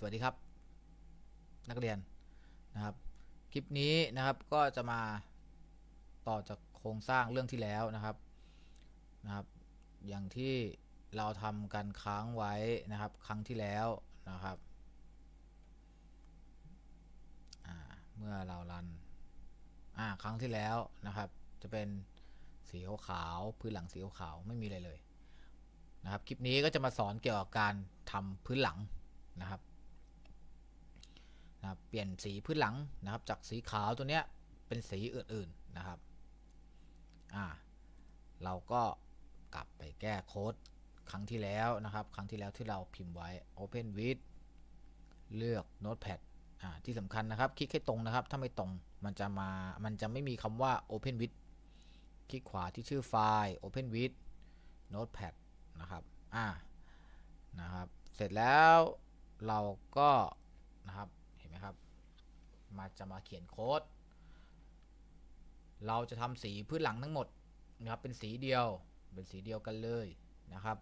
สวัสดีครับ นักเรียนนะครับ คลิปนี้นะครับก็จะมาต่อจากโครงสร้างเรื่องที่แล้วนะครับนะครับ อย่างที่เราทำกันค้างไว้นะครับ ครั้งที่แล้วนะครับเมื่อเรารันอ่าครั้งที่แล้วนะครับ จะเป็นสีขาวพื้นหลังสีขาวไม่มีอะไรเลยนะครับ คลิปนี้ก็จะมาสอนเกี่ยวกับการทำพื้นหลังนะครับ นะครับเปลี่ยนสีพื้นหลังนะครับ จากสีขาวตัวเนี้ยเป็นสีอื่นๆนะครับอ่าเราก็กลับไปแก้โค้ดครั้งที่แล้วนะครับ ครั้งที่แล้วที่เราพิมพ์ไว้ Open with เลือก Notepad อ่าที่สำคัญนะครับ คลิกให้ตรงนะครับ ถ้าไม่ตรงมันจะมามันจะไม่มีคำว่า Open with คลิกขวาที่ชื่อไฟล์ Open with Notepad นะครับอ่านะครับ เสร็จแล้วเราก็นะครับ นไหมครับ มาจะมาเขียนโค้ด เราจะทำสีพื้นหลังทั้งหมดนะครับ เป็นสีเดียว เป็นสีเดียวกันเลยนะครับ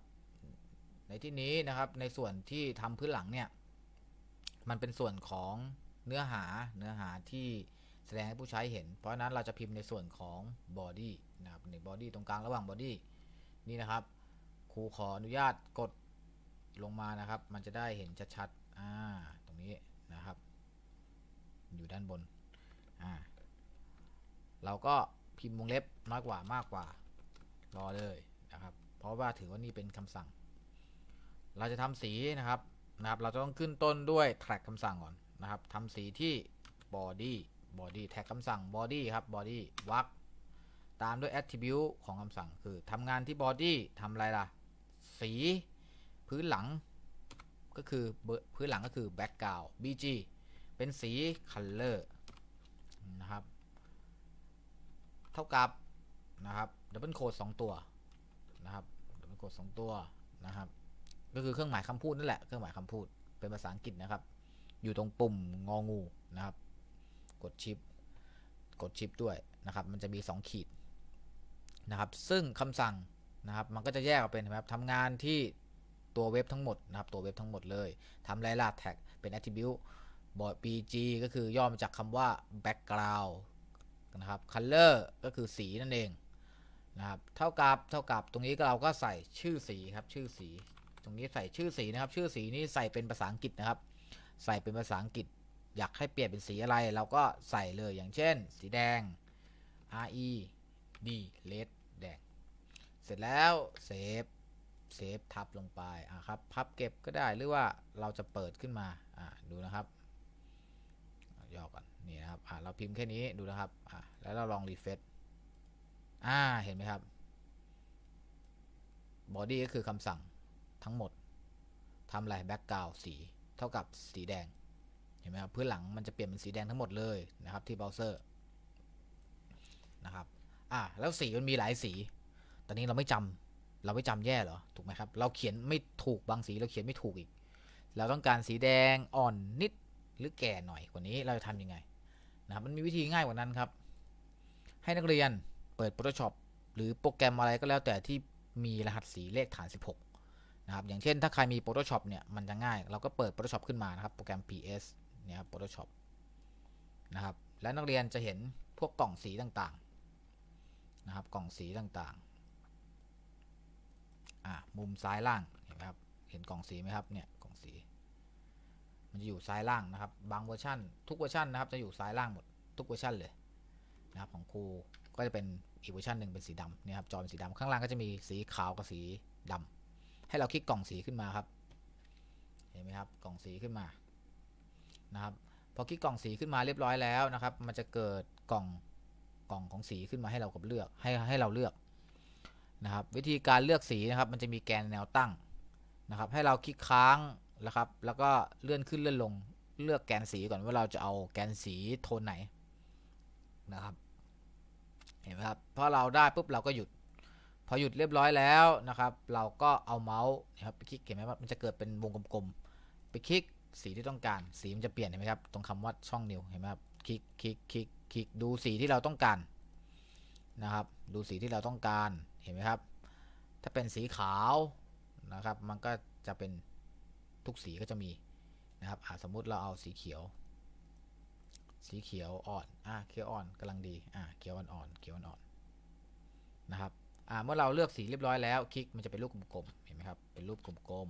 ในที่นี้นะครับ ในส่วนที่ทำพื้นหลังเนี่ย มันเป็นส่วนของเนื้อหา เนื้อหาที่แสดงให้ผู้ใช้เห็น เพราะฉะนั้นเราจะพิมพ์ในส่วนของ body นะครับใน body ตรงกลางระหว่าง body นี่นะครับ ครูขออนุญาตกดลงมานะครับ มันจะได้เห็นชัดๆ อ่า ตรงนี้นะครับ อยู่ด้านบนอ่าเราก็พิมพ์วงเล็บน้อยกว่ามากกว่ารอเลยนะครับ เพราะว่าถือว่านี่เป็นคำสั่ง เราจะทำสีนะครับนะครับ เราจะต้องขึ้นต้นด้วยแท็กคำสั่งก่อนนะครับทำสีที่ body body แท็กคำสั่ง body ครับ body วักตามด้วย attribute ของคำสั่งคือทำงานที่ body ทำอะไรล่ะ สีพื้นหลังก็คือพื้นหลังก็คือ background bg เป็นสี color นะครับ เท่ากับนะครับดับเบิลโค้ดสองตัวนะครับดับเบิลโค้ดสองตัวนะครับ ก็คือเครื่องหมายคำพูดนั่นแหละเครื่องหมายคำพูดเป็นภาษาอังกฤษนะครับ อยู่ตรงปุ่มงองูนะครับ กดชิป กดชิปด้วยนะครับ มันจะมี 2 ขีดนะครับ ซึ่งคำสั่งนะครับ มันก็จะแยกออกเป็นนะครับทำงานที่ตัวเว็บทั้งหมดนะครับ ตัวเว็บทั้งหมดเลยทำไรล่ะแท็กเป็น attribute บอร์ด bg ก็คือย่อมาจากคำว่า background นะครับ color ก็คือสีนั่นเองนะครับเท่ากับเท่ากับตรงนี้เราก็ใส่ชื่อสีครับชื่อสี ตรงนี้ใส่ชื่อสีนะครับ ชื่อสีนี้ใส่เป็นภาษาอังกฤษนะครับ ใส่เป็นภาษาอังกฤษ อยากให้เปลี่ยนเป็นสีอะไร เราก็ใส่เลยอย่างเช่น สีแดง R E D red แดง เสร็จแล้วเซฟเซฟทับลงไปอะครับพับเก็บก็ได้หรือว่าเราจะเปิดขึ้นมาอ่าดูนะครับ ย่อก่อนนี่นะครับอ่าเราพิมพ์แค่นี้ดูนะครับอ่าแล้วเราลองรีเฟซอ่าเห็นไหมครับบอดี้ก็คือคำสั่งทั้งหมดทำอะไรแบ็กกราวสีเท่ากับสีแดงเห็นไหมครับพื้นหลังมันจะเปลี่ยนเป็นสีแดงทั้งหมดเลยนะครับที่เบราว์เซอร์นะครับอ่าแล้วสีมันมีหลายสี ตอนนี้เราไม่จำเราไม่จำแย่เหรอถูกไหมครับ เราเขียนไม่ถูกบางสีเราเขียนไม่ถูกอีก เราต้องการสีแดงอ่อนนิด หรือแก่หน่อยกว่านี้เราจะทำยังไงนะครับมันมีวิธีง่ายกว่านั้นครับ ให้นักเรียนเปิด Photoshop หรือโปรแกรมอะไรก็แล้วแต่ที่มีรหัสสีเลขฐาน 16 นะครับ อย่างเช่นถ้าใครมี Photoshop เนี่ยมันจะง่าย เราก็เปิด Photoshop ขึ้นมานะครับ โปรแกรม PS เนี่ยครับ Photoshop นะครับ และนักเรียนจะเห็นพวกกล่องสีต่างๆ นะครับ กล่องสีต่างๆ อ่ามุมซ้ายล่าง เห็นไหมครับ เห็นกล่องสีไหมครับ เนี่ย กล่องสี มันจะอยู่ซ้ายล่างนะครับ บางเวอร์ชันทุกเวอร์ชันนะครับจะอยู่ซ้ายล่างหมดทุกเวอร์ชันเลยนะครับของครูก็จะเป็นอีกเวอร์ชันหนึ่งเป็นสีดำนี่ครับจอเป็นสีดำข้างล่างก็จะมีสีขาวกับสีดำให้เราคลิกกล่องสีขึ้นมาครับเห็นไหมครับกล่องสีขึ้นมานะครับพอคลิกกล่องสีขึ้นมาเรียบร้อยแล้วนะครับ มันจะเกิดกล่องกล่องของสีขึ้นมาให้เรากับเลือกให้ให้เราเลือกนะครับ วิธีการเลือกสีนะครับ มันจะมีแกนแนวตั้งนะครับ ให้เราคลิกค้าง นะครับ แล้วก็เลื่อนขึ้นเลื่อนลงเลือกแกนสีก่อนว่าเราจะเอาแกนสีโทนไหนนะครับ เห็นไหมครับพอเราได้ปุ๊บเราก็หยุด พอหยุดเรียบร้อยแล้วนะครับ เราก็เอาเมาส์นะครับไปคลิกเห็นไหมว่ามันจะเกิดเป็นวงกลมๆไปคลิกสีที่ต้องการ สีมันจะเปลี่ยนเห็นไหมครับ ตรงคำว่าช่องนิ้วเห็นไหมครับคลิกคลิกคลิกคลิกดูสีที่เราต้องการนะครับ ดูสีที่เราต้องการเห็นไหมครับ ถ้าเป็นสีขาวนะครับ มันก็จะเป็น ทุกสีก็จะมีนะครับสมมุติเราเอาสีเขียว สีเขียวอ่อนอ่าเขียวอ่อนกำลังดีอ่าเขียวอ่อนๆเขียวอ่อนๆนะครับอ่าเมื่อเราเลือกสีเรียบร้อยแล้วคลิกมันจะเป็นรูปกลมๆเห็นไหมครับเป็นรูปกลม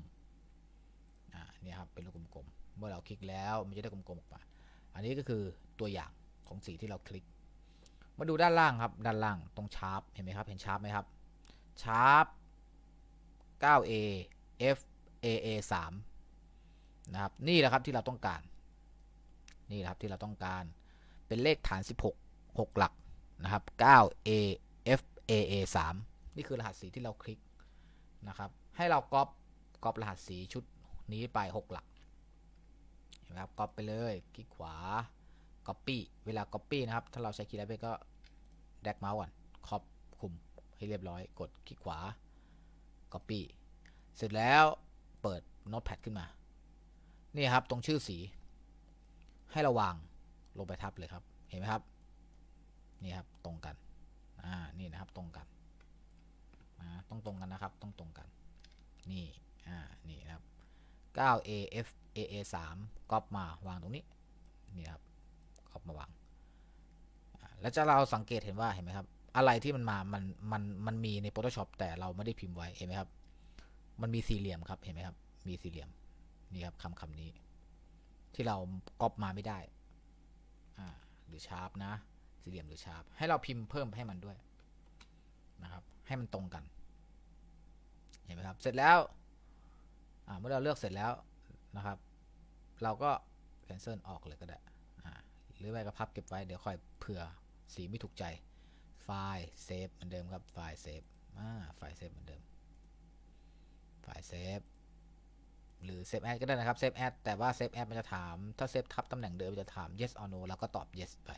ๆอ่าเนี่ยครับเป็นรูปกลมๆเมื่อเราคลิกแล้วมันจะได้กลมๆออกมาอันนี้ก็คือตัวอย่างของสีที่เราคลิก มาดูด้านล่างครับด้านล่างตรงชาร์ปเห็นไหมครับเห็นชาร์ปไหมครับชาร์ป 9A F AA 3 นะครับนี่แหละครับที่เราต้องการ นี่แหละครับที่เราต้องการเป็นเลขฐาน 16 6 หลักนะครับ 9A F AA 3นี่คือรหัสสีที่เราคลิกนะครับ ให้เราก๊อปก๊อปรหัสสีชุดนี้ไป 6 หลักเห็นไหมครับก๊อปไปเลยคลิกขวา Copy เวลา Copy นะครับ ถ้าเราใช้คีย์ไลท์ก็แดกเมาส์ก่อนครอบคุมให้เรียบร้อย กดคลิกขวา Copy เสร็จแล้วเปิด Notepad ขึ้นมา นี่ครับตรงชื่อสี ให้ราวางลงไปทับเลยครับ เห็นไหมครับ นี่ครับตรงกัน อ่า นี่นะครับตรงกัน อ่า ต้องตรงกันนะครับ ต้องตรงกัน นี่ อ่า นี่นะครับ 9A F AA 3ก๊อปมาวางตรงนี้ นี่ครับก๊อปมาวาง แล้วจะเราสังเกตเห็นว่า เห็นไหมครับ อะไรที่มันมา มัน มัน มันมีใน Photoshop แต่เราไม่ได้พิมพ์ไว้ เห็นไหมครับ มันมีสี่เหลี่ยมครับ เห็นไหมครับ มีสี่เหลี่ยม นี่ครับคำคำนี้ ที่เราก๊อปมาไม่ได้อ่าหรือชาร์ปนะสี่เหลี่ยมหรือชาร์ปให้เราพิมพ์เพิ่มให้มันด้วยนะครับ ให้มันตรงกัน เห็นไหมครับ เสร็จแล้วเมื่อเราเลือกเสร็จแล้วนะครับ เราก็ cancel ออกเลยก็ได้หรือไม่ก็พับเก็บไว้เดี๋ยวค่อยเผื่อสีไม่ถูกใจ ไฟล์เซฟเหมือนเดิมครับ ไฟล์เซฟไฟล์เซฟเหมือนเดิม ไฟล์เซฟ หรือเซฟแอดก็ได้นะครับเซฟแอดแต่ว่าเซฟแอดมันจะถาม ถ้าเซฟทับตำแหน่งเดิมมันจะถาม yes or no แล้วก็ตอบ yes ไป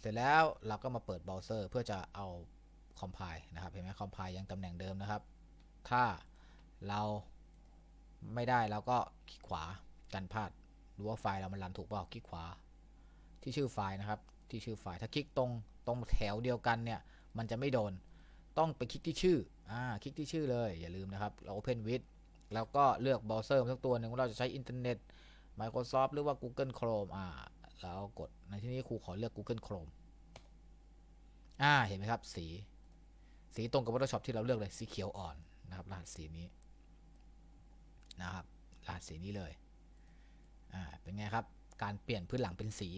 เสร็จแล้วเราก็มาเปิดเบราว์เซอร์เพื่อจะเอา compile นะครับ เห็นไหม compile ยังตำแหน่งเดิมนะครับ ถ้าเราไม่ได้เราก็คลิกขวากันพลาดดูว่าไฟล์เรามันรันถูกเปล่าคลิกขวา ที่ชื่อไฟล์นะครับ ที่ชื่อไฟล์ถ้าคลิกตรงตรงแถวเดียวกันเนี่ยมันจะไม่โดน ต้องไปคลิกที่ชื่ออ่าคลิกที่ชื่อเลยอย่าลืมนะครับเรา Open with แล้วก็เลือกเบราว์เซอร์สักตัวหนึ่งว่าเราจะใช้อินเทอร์เน็ต Microsoft หรือว่า Google Chrome อ่าแล้วกดในที่นี้ครูขอเลือก Google Chrome อ่าเห็นไหมครับ สี สีตรงกับ Photoshop ที่เราเลือกเลยสีเขียวอ่อนนะครับรหัสสีนี้นะครับรหัสสีนี้เลยอ่าเป็นไงครับ การเปลี่ยนพื้นหลังเป็นสี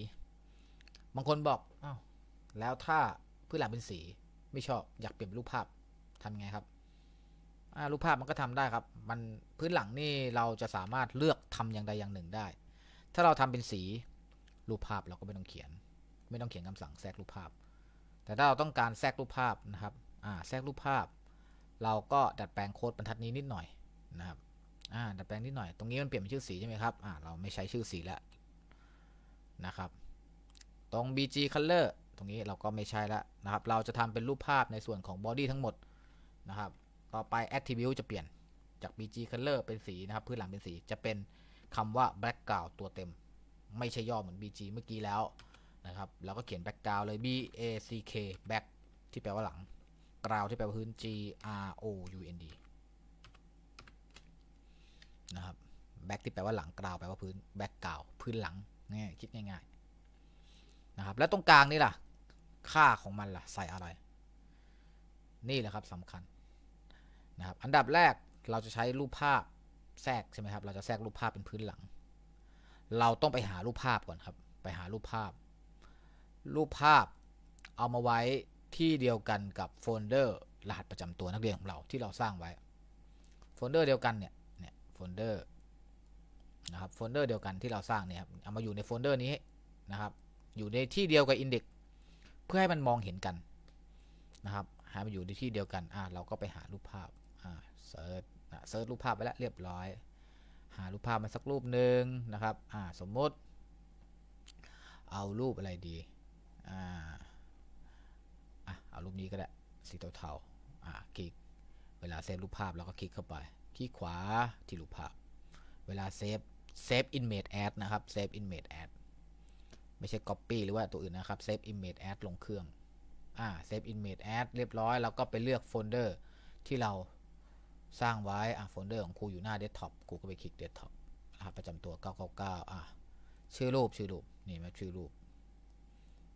บางคนบอกอ้าวแล้วถ้าพื้นหลังเป็นสี ไม่ชอบอยากเปลี่ยนเป็นรูปภาพทำไงครับ รูปภาพมันก็ทำได้ครับ มันพื้นหลังนี่เราจะสามารถเลือกทำอย่างใดอย่างหนึ่งได้ ถ้าเราทำเป็นสีรูปภาพเราก็ไม่ต้องเขียน ไม่ต้องเขียนคำสั่งแทรกรูปภาพ แต่ถ้าเราต้องการแทรกรูปภาพนะครับแทรกรูปภาพ เราก็ดัดแปลงโค้ดบรรทัดนี้นิดหน่อยนะครับดัดแปลงนิดหน่อย ตรงนี้มันเปลี่ยนเป็นชื่อสีใช่ไหมครับเราไม่ใช้ชื่อสีแล้วนะครับ ตรง bg color ตรงนี้เราก็ไม่ใช่แล้วนะครับ เราจะทำเป็นรูปภาพในส่วนของ body ทั้งหมดนะครับ ต่อไป attribute จะเปลี่ยนจาก bg color เป็นสีนะครับ พื้นหลังเป็นสีจะเป็นคำว่า background ตัวเต็ม ไม่ใช่ย่อเหมือน bg เมื่อกี้แล้วนะครับเราก็เขียน background เลย b a c k back ที่แปลว่าหลัง ground ที่แปลว่าพื้น g r o u n d นะครับ back ที่แปลว่าหลัง ground แปลว่าพื้น background พื้นหลังง่ายคิดง่ายๆนะครับแล้วตรงกลางนี่ล่ะ ค่าของมันล่ะ ใส่อะไร นี่แหละครับสำคัญ นะครับ อันดับแรกเราจะใช้รูปภาพแทรกใช่ไหมครับ เราจะแทรกรูปภาพเป็นพื้นหลัง เราต้องไปหารูปภาพก่อนครับ ไปหารูปภาพ รูปภาพเอามาไว้ที่เดียวกันกับโฟลเดอร์รหัสประจำตัวนักเรียนของเราที่เราสร้างไว้ โฟลเดอร์เดียวกันเนี่ย เนี่ยโฟลเดอร์นะครับโฟลเดอร์เดียวกันที่เราสร้างเนี่ยครับ เอามาอยู่ในโฟลเดอร์นี้นะครับ อยู่ในที่เดียวกับอินเด็กเพื่อให้มันมองเห็นกันนะครับให้มันอยู่ในที่เดียวกัน อ่าเราก็ไปหารูปภาพ เซิร์ชเซิร์ชรูปภาพไปแล้วเรียบร้อย หารูปภาพมาสักรูปหนึ่งนะครับอ่าสมมติ เอารูปอะไรดีอ่าอะเอารูปนี้ก็ได้สีเทาๆอ่าคลิกเวลาเซฟรูปภาพเราก็คลิกเข้าไปคลิกขวาที่รูปภาพ เวลาเซฟเซฟ image add นะครับเซฟ image add ไม่ใช่ copy หรือว่าตัวอื่นนะครับเซฟ image add ลงเครื่องอ่าเซฟ image add เรียบร้อย แล้วก็ไปเลือกโฟลเดอร์ที่เรา สร้างไว้อะโฟลเดอร์ของครูอยู่หน้า desktop ครูก็ไปคลิก desktop นะครับประจำตัว 999 อะ ชื่อรูปชื่อรูป นี่ไหมชื่อรูป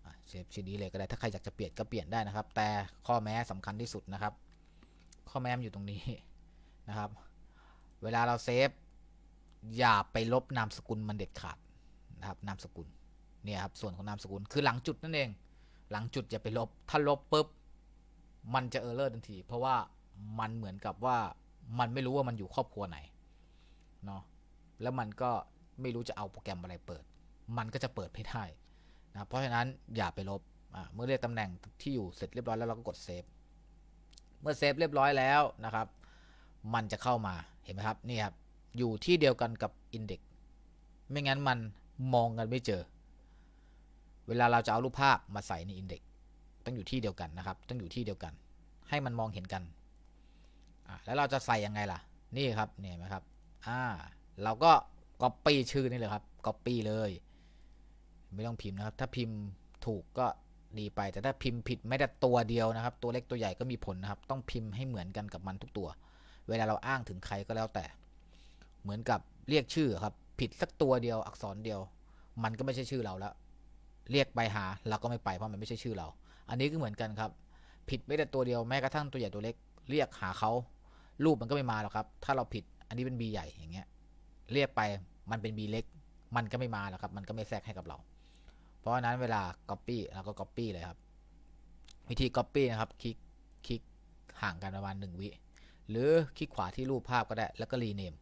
อะเซฟชื่อนี้เลยก็ได้ ถ้าใครอยากจะเปลี่ยนก็เปลี่ยนได้นะครับ แต่ข้อแม้สำคัญที่สุดนะครับ ข้อแม้มันอยู่ตรงนี้นะครับ เวลาเราเซฟอย่าไปลบนามสกุลมันเด็ดขาดนะครับ นามสกุล เนี่ยครับ ส่วนของนามสกุล คือหลังจุดนั่นเอง หลังจุดอย่าไปลบ ถ้าลบปุ๊บ มันจะเออร์เลอร์ทันที เพราะว่ามันเหมือนกับว่า มันไม่รู้ว่ามันอยู่ครอบครัวไหนเนาะแล้วมันก็ไม่รู้จะเอาโปรแกรมอะไรเปิด มันก็จะเปิดไม่ได้นะเพราะฉะนั้นอย่าไปลบเมื่อเรียกตำแหน่งที่อยู่เสร็จเรียบร้อยแล้วเราก็กดเซฟเมื่อเซฟเรียบร้อยแล้วนะครับ มันจะเข้ามาเห็นไหมครับนี่ครับอยู่ที่เดียวกันกับ Index ไม่งั้นมันมองกันไม่เจอ เวลาเราจะเอารูปภาพมาใส่ใน Index ต้องอยู่ที่เดียวกันนะครับ ต้องอยู่ที่เดียวกัน ให้มันมองเห็นกัน แล้วเราจะใส่ยังไงล่ะ นี่ครับเนี่ยนไหมครับ อ่า เราก็ copy ชื่อนี่เลยครับ copy เลย ไม่ต้องพิมพ์นะครับ ถ้าพิมพ์ถูกก็ดีไป แต่ถ้าพิมพ์ผิดไม่ได้ตัวเดียวนะครับ ตัวเล็กตัวใหญ่ก็มีผลนะครับ ต้องพิมพ์ให้เหมือนกันกับมันทุกตัว เวลาเราอ้างถึงใครก็แล้วแต่ เหมือนกับเรียกชื่อครับ ผิดสักตัวเดียวอักษรเดียว มันก็ไม่ใช่ชื่อเราแล้ว เรียกไปหาเราก็ไม่ไปเพราะมันไม่ใช่ชื่อเรา อันนี้ก็เหมือนกันครับ ผิดไม่ได้ตัวเดียวแม้กระทั่งตัวใหญ่ตัวเล็ก เรียกหาเขา รูปมันก็ไม่มาหรอกครับ ถ้าเราผิดอันนี้เป็น B ใหญ่อย่างเงี้ย เรียกไปมันเป็น B เล็ก มันก็ไม่มาหรอกครับ มันก็ไม่แทรกให้กับเรา เพราะฉะนั้นเวลา copy เราก็ copy เลยครับ วิธี copy นะครับ คลิก คลิกห่างกันประมาณหนึ่งวิ หรือคลิกขวาที่รูปภาพก็ได้ แล้วก็ rename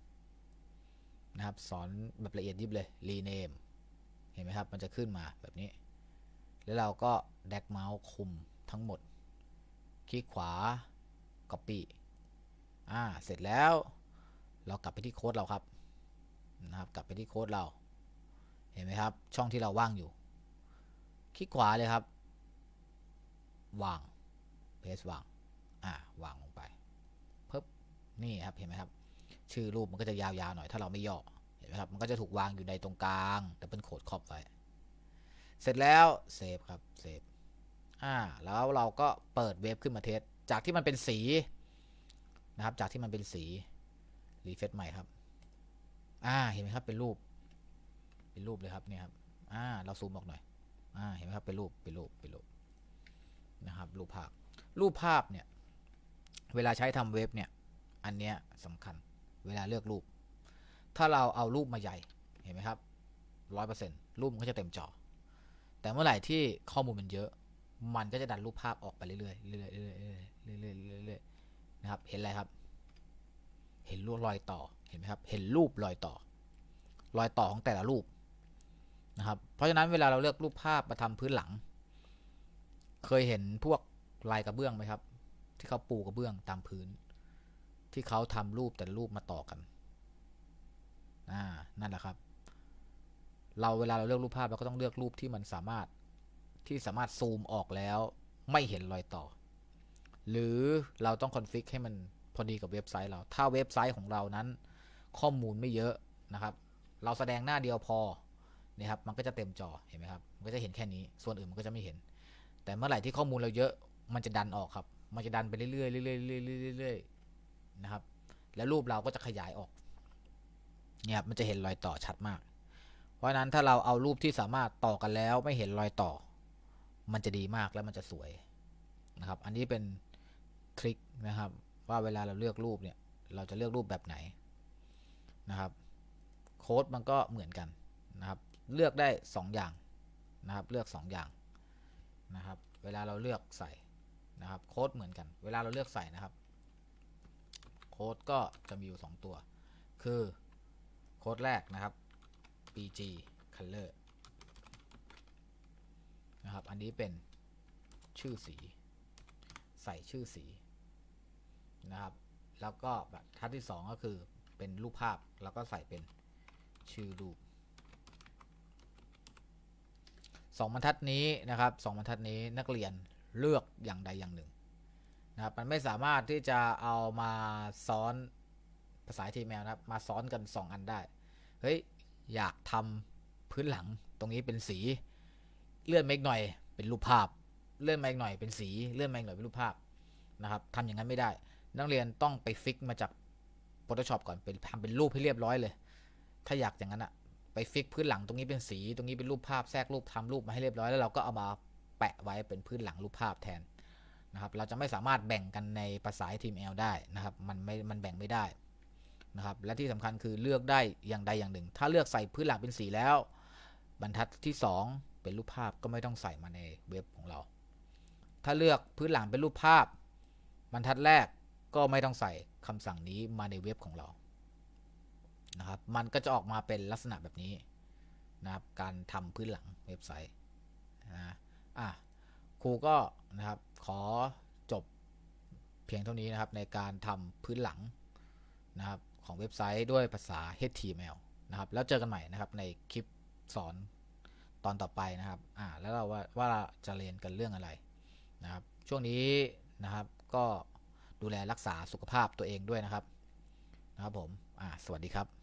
นะครับ สอนแบบละเอียดยิบเลย rename เห็นไหมครับ มันจะขึ้นมาแบบนี้ แล้วเราก็แดกเมาส์คุมทั้งหมด คลิกขวา copy อ่าเสร็จแล้ว เรากลับไปที่โค้ดเราครับนะครับ กลับไปที่โค้ดเรา เห็นไหมครับ ช่องที่เราว่างอยู่ คลิกขวาเลยครับวางเพสวางอ่าวางลงไปเพิ่นี่ครับเห็นไหมครับ ชื่อรูปมันก็จะยาวๆหน่อยถ้าเราไม่ย่อเห็นไหมครับมันก็จะถูกวางอยู่ในตรงกลางดับเบิลโคดครอบไว้เสร็จแล้วเซฟครับเซฟอ่าแล้วเราก็เปิดเว็บขึ้นมาเทสจากที่มันเป็นสี นะครับ จากที่มันเป็นสีรีเฟซใหม่ครับ อ่า เห็นไหมครับ เป็นรูป เป็นรูปเลยครับเนี่ยครับ อ่า เราซูมออกหน่อย อ่า เห็นไหมครับ เป็นรูป เป็นรูป เป็นรูป นะครับ รูปภาพ รูปภาพเนี่ย เวลาใช้ทำเว็บเนี่ย อันเนี้ยสำคัญ เวลาเลือกรูป ถ้าเราเอารูปมาใหญ่ เห็นไหมครับร้อยเปอร์เซ็นต์รูปมันก็จะเต็มจอ แต่เมื่อไหร่ที่ข้อมูลมันเยอะ มันก็จะดันรูปภาพออกไปเรื่อยๆ เรื่อยๆ เรื่อยๆ เรื่อยๆ เรื่อยๆ นะครับ เห็นอะไรครับ เห็นรูปรอยต่อ เห็นไหมครับ เห็นรูปรอยต่อ รอยต่อของแต่ละรูปนะครับ เพราะฉะนั้นเวลาเราเลือกรูปภาพมาทำพื้นหลัง เคยเห็นพวกลายกระเบื้องไหมครับ ที่เขาปูกระเบื้องตามพื้น ที่เขาทำรูปแต่ละรูปมาต่อกันอ่านั่นแหละครับ เราเวลาเราเลือกรูปภาพเราก็ต้องเลือกรูปที่มันสามารถที่สามารถซูมออกแล้วไม่เห็นรอยต่อ หรือเราต้องคอนฟิกให้มันพอดีกับเว็บไซต์เรา ถ้าเว็บไซต์ของเรานั้น ข้อมูลไม่เยอะนะครับ เราแสดงหน้าเดียวพอนี่ครับ มันก็จะเต็มจอ เห็นไหมครับ มันก็จะเห็นแค่นี้ ส่วนอื่นมันก็จะไม่เห็น แต่เมื่อไหร่ที่ข้อมูลเราเยอะ มันจะดันออกครับ มันจะดันไปเรื่อยๆเรื่อยๆเรื่อยๆนะครับ แล้วรูปเราก็จะขยายออก เนี่ยครับ มันจะเห็นรอยต่อชัดมาก เพราะฉะนั้นถ้าเราเอารูปที่สามารถต่อกันแล้วไม่เห็นรอยต่อ มันจะดีมากแล้วมันจะสวยนะครับ อันนี้เป็น ทริคนะครับ ว่าเวลาเราเลือกรูปเนี่ย เราจะเลือกรูปแบบไหนนะครับ โค้ดมันก็เหมือนกันนะครับ เลือกได้ 2 อย่างนะครับ เลือก 2 อย่างนะครับ เวลาเราเลือกใส่นะครับ โค้ดเหมือนกัน เวลาเราเลือกใส่นะครับ โค้ดก็จะมีอยู่ 2 ตัว คือโค้ดแรกนะครับ pg color นะครับ อันนี้เป็นชื่อสี ใส่ชื่อสี นะครับ แล้วก็แบบทัดที่ 2 ก็คือเป็นรูปภาพแล้วก็ใส่เป็นชื่อรูปสองบรรทัดนี้นะครับสองบรรทัดนี้นักเรียนเลือกอย่างใดอย่างหนึ่งนะครับมันไม่สามารถที่จะเอามาซ้อนภาษาทีแมวนะครับมาซ้อนกัน 2 อันได้ เฮ้ย อยากทำพื้นหลังตรงนี้เป็นสีเลื่อนมาอีกหน่อยเป็นรูปภาพ เลื่อนมาอีกหน่อยเป็นสีเลื่อนมาอีกหน่อยเป็นรูปภาพนะครับทำอย่างนั้นไม่ได้ นักเรียนต้องไปฟิกมาจาก Photoshop ก่อนเป็นทำเป็นรูปให้เรียบร้อยเลย ถ้าอยากอย่างนั้นอะไปฟิกพื้นหลังตรงนี้เป็นสี ตรงนี้เป็นรูปภาพแทรกรูปทำรูปมาให้เรียบร้อยแล้วเราก็เอามาแปะไว้เป็นพื้นหลังรูปภาพแทนนะครับเราจะไม่สามารถแบ่งกันในภาษา HTML ได้นะครับมันไม่มันแบ่งไม่ได้นะครับและที่สำคัญคือเลือกได้อย่างใดอย่างหนึ่ง ถ้าเลือกใส่พื้นหลังเป็นสีแล้ว บรรทัดที่ 2 เป็นรูปภาพก็ไม่ต้องใส่มาในเว็บของเรา ถ้าเลือกพื้นหลังเป็นรูปภาพ บรรทัดแรก ก็ไม่ต้องใส่คำสั่งนี้มาในเว็บของเรานะครับ มันก็จะออกมาเป็นลักษณะแบบนี้นะครับ การทำพื้นหลังเว็บไซต์นะอะครูก็นะครับขอจบเพียงเท่านี้นะครับในการทำพื้นหลังนะครับของเว็บไซต์ด้วยภาษา HTML นะครับ แล้วเจอกันใหม่นะครับในคลิปสอนตอนต่อไปนะครับ อ่า แล้วเราว่าว่าเราจะเรียนกันเรื่องอะไรนะครับ ช่วงนี้นะครับก็ ดูแลรักษาสุขภาพตัวเองด้วยนะครับนะครับผมสวัสดีครับ